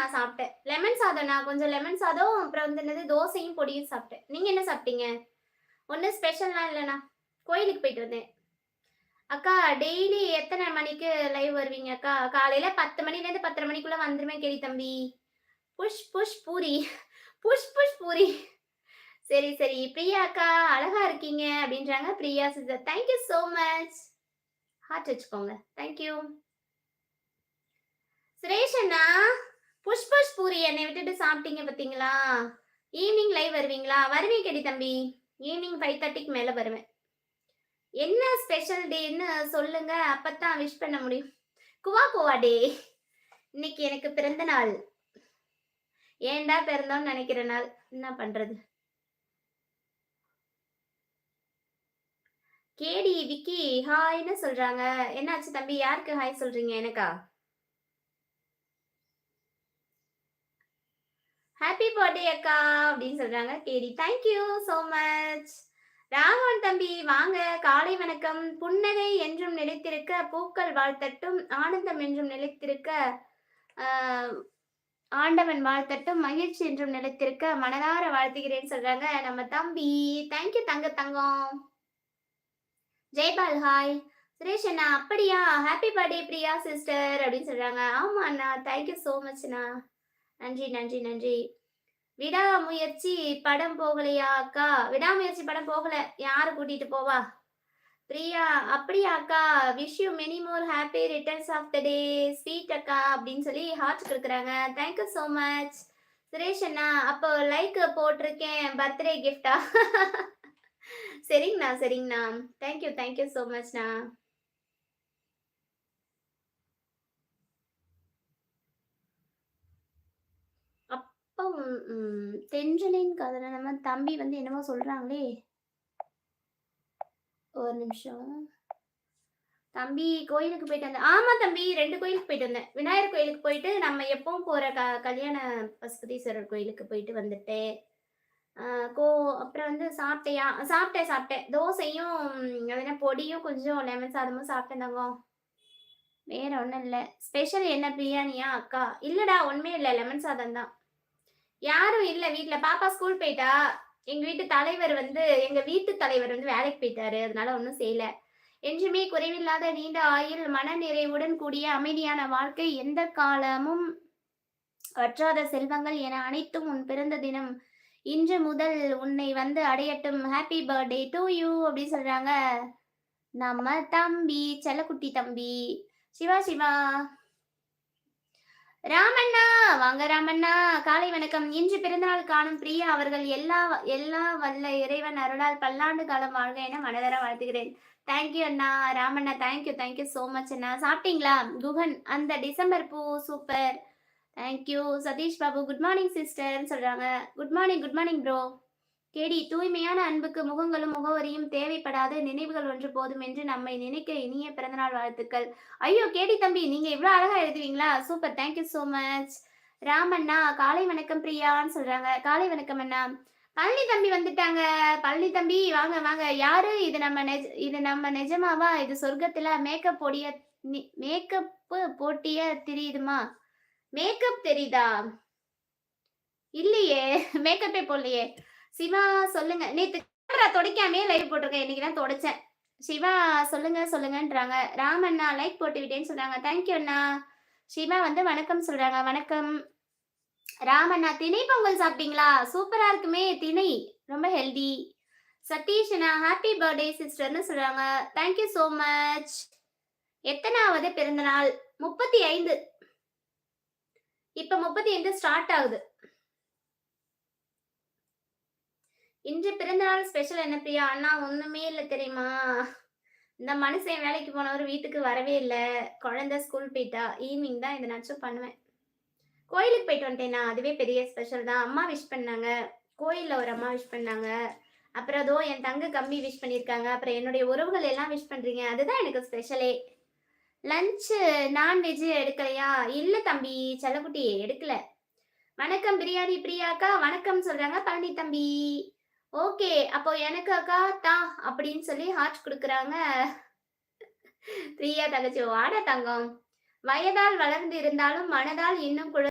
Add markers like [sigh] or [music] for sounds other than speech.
நான் சாப்பிட்டேன். லெமன் சாதம் நான் கொஞ்சம் லெமன் சாதம் அப்புறம் வந்து என்னது தோசையும் பொடியும் சாப்பிட்டேன். நீங்க என்ன சாப்பிட்டீங்க? ஒன்றும் ஸ்பெஷல்லாம் இல்லைண்ணா. கோயிலுக்கு போயிட்டு வந்தேன். அக்கா டெய்லி எத்தனை மணிக்கு லைவ் வருவீங்க அக்கா? காலையில பத்து மணிலேருந்து பத்தரை மணிக்குள்ள வந்துருமே கேடி தம்பி. Push push puri. Push push puri. சரி சரி. பிரியா அக்கா அழகா இருக்கீங்க அப்படின்றாங்க Priya sister. Thank you so much heart வச்சுக்கோங்க. தேங்க்யூ சுரேஷ் அண்ணா. புஷ் பூரி என்னை விட்டுட்டு சாப்பிட்டீங்க பார்த்தீங்களா? ஈவினிங் லைவ் வருவீங்களா? வருவீங்க கேடி தம்பி. ஈவினிங் ஃபைவ் தேர்ட்டிக்கு மேலே வருவேன். என்ன ஸ்பெஷல் டேன்னு சொல்லுங்க. அப்பதான் விஷ் பண்ண முடியும். குவா குவா டே. இன்னைக்கு எனக்கு பிறந்த நாள். ஏன்டா பிறந்தோம்னு நினைக்கிற நாள்? என்ன பண்றது? கேடி விக்கி ஹாய்னு சொல்றாங்க. என்னாச்சு தம்பி? யாருக்கு ஹாய் சொல்றீங்க? எனக்கா? ஹாப்பி பர்த்டே அக்கா அப்படின்னு சொல்றாங்க. KD thank you so much Raghavan தம்பி வாங்க. காலை வணக்கம். புன்னகை என்றும் நிலைத்திருக்க பூக்கள் வாழ்த்தட்டும் ஆனந்தம் என்றும் நிலைத்திருக்க ஆண்டவன் வாழ்த்தட்டும் மகிழ்ச்சி என்றும் நிலைத்திருக்க மனதார வாழ்த்துகிறேன்னு சொல்றாங்க நம்ம தம்பி. தேங்க்யூ தங்க தங்கம். ஜெய்பால் ஹாய் சுரேஷ் அண்ணா அப்படியா? ஹாப்பி பர்த்டே பிரியா சிஸ்டர் அப்படின்னு சொல்றாங்க. ஆமா அண்ணா. தேங்க்யூ ஸோ மச் அண்ணா. நன்றி நன்றி நன்றி. விடாமுயற்சி படம் போகலையா அக்கா? விடாமுயற்சி படம் போகல. யாரு கூட்டிட்டு போவா? பிரியா அப்படியா அக்கா? Wish you many more happy returns of the day sweet அக்கா அப்படின்னு சொல்லி ஹார்ட் கொடுக்குறாங்க. Thank you so much Suresh அண்ணா அப்போ லைக் போட்டிருக்கேன். பர்த்டே கிஃப்டா [laughs] சரிங்கண்ணா சரிங்கண்ணா. தேங்க்யூ தேங்க்யூ ஸோ மச்ண்ணா அப்போ ம், தென்றலின் கதனை நம்ம தம்பி வந்து என்னமோ சொல்றாங்களே. ஒரு நிமிஷம். தம்பி கோயிலுக்கு போயிட்டு வந்தேன் ஆமா தம்பி ரெண்டு கோயிலுக்கு போயிட்டு வந்தேன். விநாயகர் கோயிலுக்கு போயிட்டு நம்ம எப்பவும் போற க கல்யாண பசுபதீஸ்வரர் கோயிலுக்கு போயிட்டு வந்துட்டேன். கோ அப்புறம் வந்து சாப்பிட்டையா? சாப்பிட்டேன் சாப்பிட்டேன். தோசையும் ம், பொடியும் கொஞ்சம் லெமன் சாதமும் சாப்பிட்டேன் தங்கம். வேற ஒன்றும் இல்லை. ஸ்பெஷல் என்ன பிரியாணியா அக்கா? இல்லடா ஒன்றுமே இல்லை. லெமன் சாதம் தான் யாரும் இல்லை வீட்டில் பாப்பா ஸ்கூல் போயிட்டா. எங்க வீட்டு தலைவர் வந்து எங்க வீட்டு தலைவர் வந்து வேலைக்கு போயிட்டாரு. அதனால ஒன்றும் செய்யல. என்றுமே குறைவில்லாத நீண்ட ஆயுள் மன நிறைவுடன் கூடிய அமைதியான வாழ்க்கை எந்த காலமும் வற்றாத செல்வங்கள் என அனைத்தும் உன் பிறந்த தினம். இன்று முதல் உன்னை வந்து அடையட்டும். ஹாப்பி பர்த்டே டு யூ அப்படின்னு சொல்றாங்க. நம்ம தம்பி செல்லக்குட்டி தம்பி. சிவா சிவா. ராமண்ணா வாங்க ராமண்ணா. காலை வணக்கம். இன்று பிறந்தநாள் காணும் பிரியா அவர்கள் எல்லா எல்லா வல்ல இறைவன் அருளால் பல்லாண்டு காலம் வாழ்க என மனதர வாழ்த்துகிறேன். Thank you Anna. Ramanna thank you thank you so much அண்ணா. சாப்பிட்டீங்களா? குகன் அந்த டிசம்பர் பூ super thank you Sathish Babu good morning சிஸ்டர்னு சொல்றாங்க. Good morning good morning bro KD தூய்மையான அன்புக்கு முகங்களும் முகவரியும் தேவைப்படாத. நினைவுகள் ஒன்று போதும் என்று நம்மை நினைக்க இனிய பிறந்தநாள் வாழ்த்துக்கள். ஐயோ கேடி தம்பி நீங்க இவ்வளவு அழகா எழுதுவீங்களா? Super thank you so much Ramanna காலை வணக்கம் பிரியான்னு சொல்றாங்க. காலை வணக்கம் அண்ணா. பழனி தம்பி வந்துட்டாங்க. பழனி தம்பி வாங்க வாங்க. யாரு? இது நம்ம நெஜ இது நம்ம நிஜமாவா? இது சொர்க்கத்துல மேக்கப் போடிய மேக்கப் போட்டிய தெரியுதுமா? மேக்கப் தெரியுதா? இல்லையே [laughs] மேக்கப்பே போடலையே. சிவா சொல்லுங்க. நேத்து camera துடைக்காமே லைவ் போட்டிருக்கேன். இன்னைக்கு தான் துடைச்சேன். சிவா சொல்லுங்க சொல்லுங்கன்றாங்க. ராமண்ணா லைக் போட்டு விட்டேன்னு சொல்றாங்க. தேங்க்யூ அண்ணா. சிவா வந்து வணக்கம் சொல்றாங்க. வணக்கம். ராமண்ணா திணை பொங்கல் சாப்பிட்டீங்களா? சூப்பரா இருக்குமே திணை. ரொம்ப ஹெல்தி சதீஷ் அண்ணா ஹாப்பி பர்த்டே சிஸ்டர்னு சொல்றாங்க. தேங்க்யூ ஸோ மச் எத்தனாவது பிறந்த நாள் முப்பத்தி ஐந்து. இப்ப முப்பத்தி ஐந்து ஸ்டார்ட் ஆகுது. இன்று பிறந்தநாள் ஸ்பெஷல் என்ன பிரியா? அண்ணா ஒண்ணுமே இல்லை தெரியுமா? இந்த மனுஷன் வேலைக்கு போனவர் வீட்டுக்கு வரவே இல்லை. குழந்தை ஸ்கூல் போயிட்டா. ஈவினிங் தான் இதனாச்சும் பண்ணுவேன். கோயிலுக்கு போயிட்டு வந்துட்டேனா? அதுவே பெரிய ஸ்பெஷல் தான். அம்மா விஷ் பண்ணாங்க. கோயிலில் ஒரு அம்மா விஷ் பண்ணாங்க. அப்புறம் அதோ என் தங்க கம்பி விஷ் பண்ணியிருக்காங்க. அப்புறம் என்னுடைய உறவுகள் எல்லாம் விஷ் பண்ணுறீங்க அதுதான் எனக்கு ஸ்பெஷலே லஞ்சு நான்வெஜ் எடுக்கலையா? இல்லை தம்பி செல்லக்குட்டி எடுக்கல. வணக்கம் பிரியாணி பிரியாக்கா. வணக்கம் சொல்றாங்க பழனி தம்பி. ஓகே அப்போ எனக்கு அக்கா தா அப்படின்னு சொல்லி ஹார்ட் கொடுக்குறாங்க. பிரியா தங்கச்சி வாட தங்கம். வயதால் வளர்ந்து இருந்தாலும் மனதால் இன்னும் குழந்தை